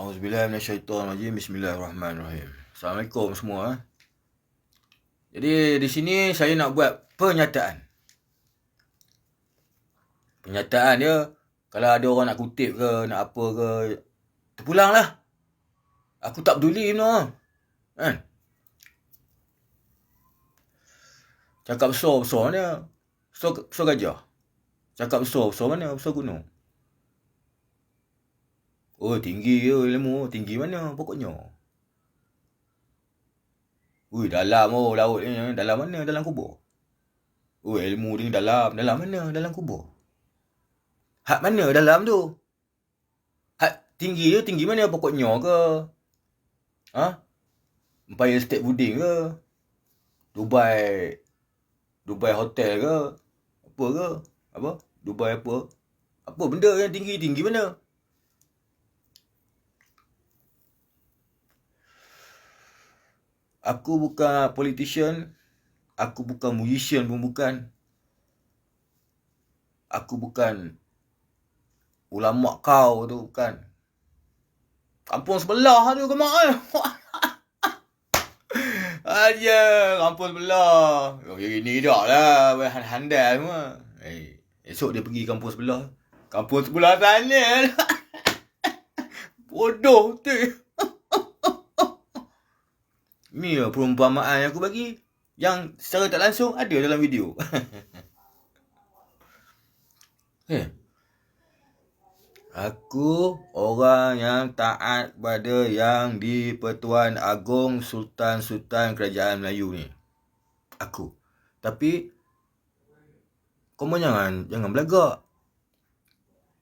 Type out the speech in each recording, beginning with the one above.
Auzubillahiminasyaitonirrajim. Bismillahirrahmanirrahim. Assalamualaikum semua. Eh. Jadi di sini saya nak buat pernyataan. Pernyataan dia kalau ada orang nak kutip ke nak apa ke terpulanglah. Aku tak peduli no. Kan? Cakap besar-besar ni. Besar, besar gajah. Cakap besar-besar mana? Besar gunung. Oh, tinggi ke ilmu? Tinggi mana pokoknya? Ui, dalam oh laut ni. Dalam mana? Dalam kubur. Oh, ilmu ni dalam. Dalam mana? Dalam kubur. Hak mana dalam tu? Hak tinggi tu tinggi mana pokoknya ke? Ha? Empire State Building ke? Dubai Dubai Hotel ke? Apa ke? Apa? Dubai apa? Apa benda yang tinggi-tinggi mana? Aku bukan politician. Aku bukan musician pun bukan. Aku bukan ulama kau tu bukan. Kampung sebelah tu ke mak eh. Aja, kampung sebelah. Oh, ini dah lah. Handal semua. Eh, esok dia pergi kampung sebelah. Kampung sebelah sana. Bodoh tu. Ni perumpamaan yang aku bagi. Yang secara tak langsung ada dalam video. eh. Aku orang yang taat pada yang di Pertuan Agong Sultan Sultan Kerajaan Melayu ni. Aku. Tapi kau jangan jangan belagak.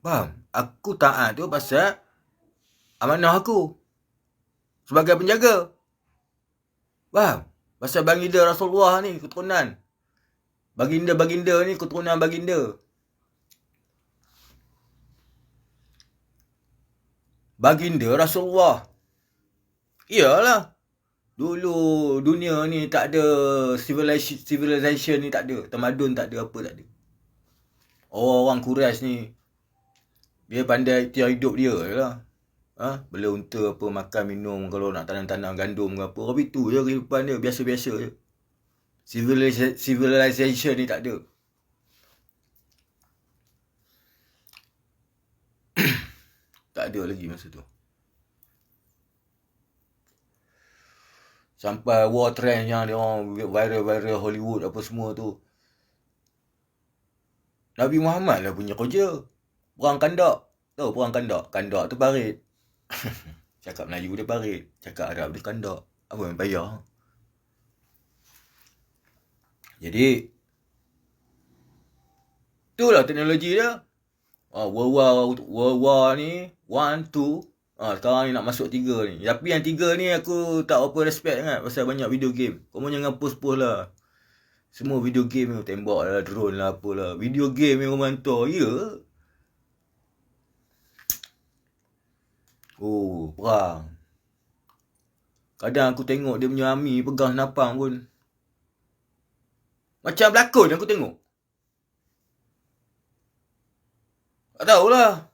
Faham? Aku taat tu pasal amanah aku. Sebagai penjaga. Faham? Pasal baginda Rasulullah ni keturunan. Baginda-baginda ni keturunan baginda. Baginda Rasulullah. Iyalah. Dulu dunia ni tak ada civilization, civilization ni tak ada. Tamadun tak ada apa tak ada. Orang-orang Quraisy ni dia pandai tiar hidup dia lah ha? Bela unta apa makan minum kalau nak tanam-tanam gandum ke apa. Tapi tu je kehidupan dia biasa-biasa je. Civilization, ni tak ada. tak ada lagi masa tu. Sampai war trend yang dia orang viral-viral Hollywood apa semua tu. Nabi Muhammad lah punya kerja. Perang kandak. Tahu perang kandak? Kandak tu parit. cakap Melayu dia parit. Cakap Arab dia kandak. Apa yang payah? Jadi, itulah teknologi dia. Oh, World War, World War ni, one, two. Ah, sekarang ni nak masuk tiga ni. Tapi yang tiga ni aku tak apa respect sangat pasal banyak video game. Kau jangan post-post lah. Semua video game tu tembak lah, drone lah, apalah. Video game yang kau hantar, ya. Yeah. Oh, perang. Kadang aku tengok dia punya army pegang senapang pun. Macam berlakon aku tengok. Tak tahulah.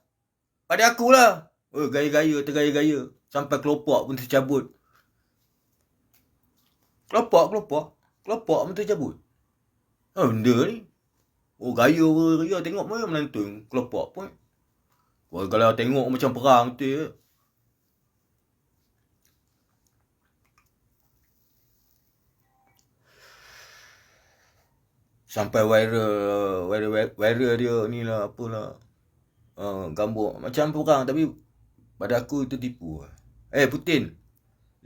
Pada akulah. Oh, gaya-gaya, tergaya-gaya. Sampai kelopak pun tercabut. Kelopak, kelopak. Kelopak pun tercabut. Oh, benda ni. Oh, gaya pun, gaya. Tengok pun menantu kelopak pun. Kalau tengok macam perang tu sampai viral viral viral dia ni lah apalah uh, gambar macam perang tapi pada aku itu tipu eh Putin.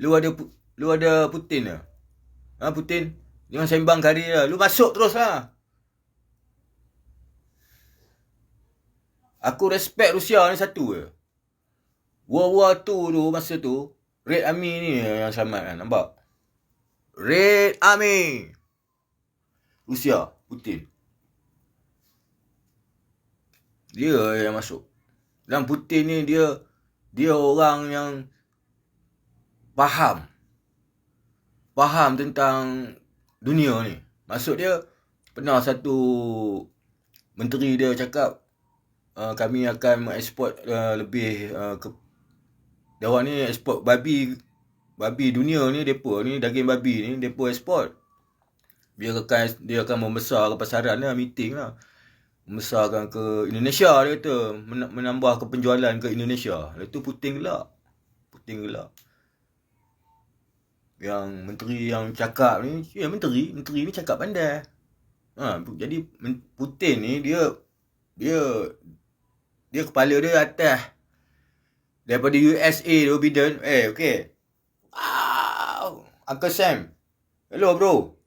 Lu ada lu ada Putin lah ha Putin? Jangan sembang kari lah. Lu masuk terus lah. Aku respect Rusia ni satu je World War 2 tu masa tu Red Army ni yang selamat kan nampak? Red Army! Rusia Putin. Dia yang masuk. Dan Putin ni dia dia orang yang faham. Faham tentang dunia ni. Maksud dia pernah satu menteri dia cakap uh, kami akan mengeksport uh, lebih uh, ke Dia ni ekspor babi babi dunia ni depa ni daging babi ni depa ekspor. Dia akan dia akan membesar ke pasaran lah meeting lah. Membesarkan ke Indonesia dia kata menambah ke penjualan ke Indonesia. Lepas tu puting gelap. Puting gelap. Yang menteri yang cakap ni, ya menteri, menteri ni cakap pandai. Ha, jadi Putin ni dia dia dia kepala dia atas daripada USA Joe Biden. Eh, okay. Wow. Uncle Sam. Hello, bro.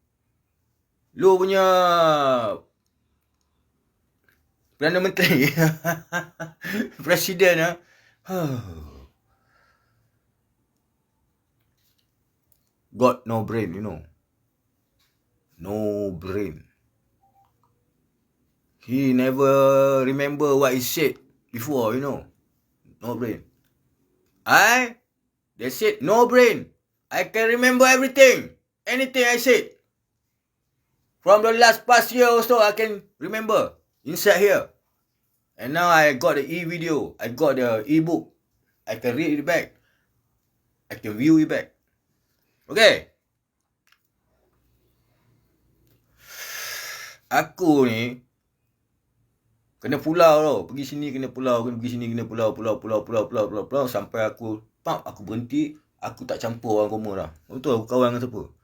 Lu punya Perdana Menteri. Presiden, ha? Got no brain, you know. No brain. He never remember what he said before, you know. No brain. I, they said, no brain. I can remember everything. Anything I said. From the last past year or so, I can remember. Inside here. And now I got the e-video. I got the e-book. I can read it back. I can view it back. Okay. Aku ni Kena pulau tau. Pergi sini kena pulau, kena pergi sini kena pulau, pulau, pulau, pulau, pulau, pulau, pulau sampai aku pam aku berhenti, aku tak campur orang Koma dah. Betul aku kawan dengan siapa?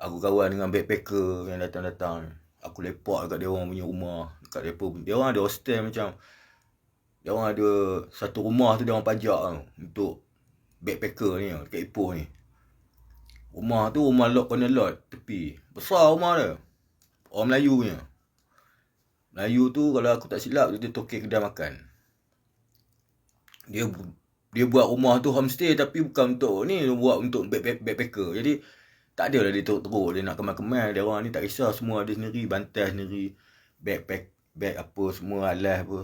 Aku kawan dengan backpacker yang datang-datang. Aku lepak dekat dia orang punya rumah, dekat depa. Dia orang ada hostel macam dia orang ada satu rumah tu dia orang pajak tau untuk backpacker ni dekat Ipoh ni. Rumah tu rumah lot corner lot tepi. Besar rumah dia. Orang Melayu punya. Melayu tu kalau aku tak silap dia tokek kedai makan. Dia dia buat rumah tu homestay tapi bukan untuk ni buat untuk backpacker. Jadi tak ada lah dia teruk-teruk dia nak kemal-kemal dia orang ni tak kisah semua ada sendiri bantai sendiri backpack bag apa semua alas apa.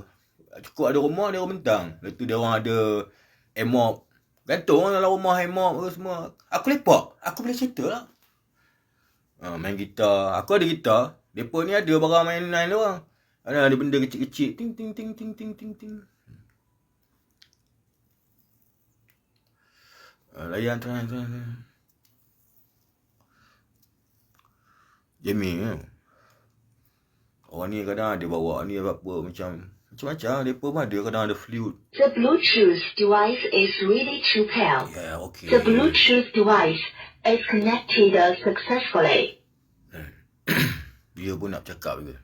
Cukup ada rumah dia orang bentang. Lepas tu dia orang ada emop gantung dalam rumah emop apa semua. Aku lepak. Aku boleh cerita lah. Ha, main gitar. Aku ada gitar. Depa ni ada barang main-main dia orang. Ada ada benda kecil-kecil. Ting ting ting ting ting ting ting. Uh, layan tu tu. Jamie kan. Orang ni kadang ada bawa ni apa macam macam-macam depa pun ada kadang ada flute. The Bluetooth device is ready to pair. Yeah, okay. The Bluetooth device is connected successfully. Dia pun nak cakap juga.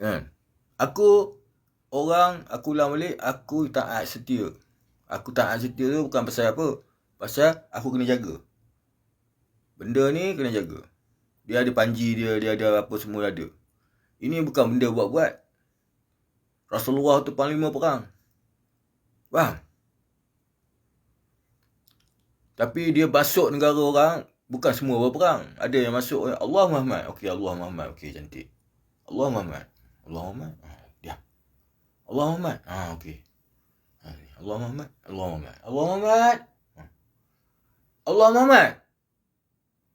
Kan? Aku orang aku ulang balik aku taat setia. Aku taat setia tu bukan pasal apa? Pasal aku kena jaga. Benda ni kena jaga. Dia ada panji dia, dia ada apa semua ada. Ini bukan benda buat-buat. Rasulullah tu panglima perang. Faham? Tapi dia masuk negara orang, bukan semua berperang. Ada yang masuk, Allah Muhammad. Okey, Allah Muhammad. Okey, cantik. Allah Muhammad. Allah Muhammad. Ha, dia. Allah Muhammad. Ha, okey. Ha, Allah Muhammad. Allah Muhammad. Allah Muhammad. Ha. Allah Muhammad.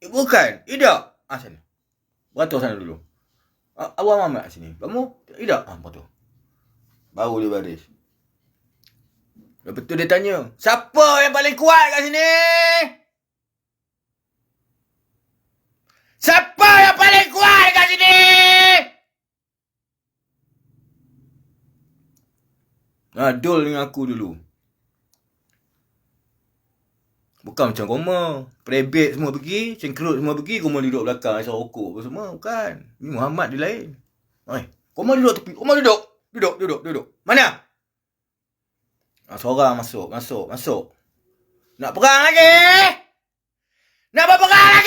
Eh, bukan. Tidak. Ah, sana. Beratur sana dulu. Ha, Allah Muhammad sini. Kamu? Tidak. Ah, ha, beratur. Baru dia baris. Lepas tu dia tanya, siapa yang paling kuat kat sini? Siapa yang paling kuat kat sini? Ha, dul dengan aku dulu. Bukan macam koma. Prebet semua pergi. Cengkerut semua pergi. Koma duduk belakang. Asal rokok apa semua. Bukan. Ni Muhammad dia lain. Hai. Koma duduk tepi. Koma duduk. Duduk, duduk, duduk. Mana? Ha, seorang masuk, masuk, masuk. Nak perang lagi? Nak berperang lagi?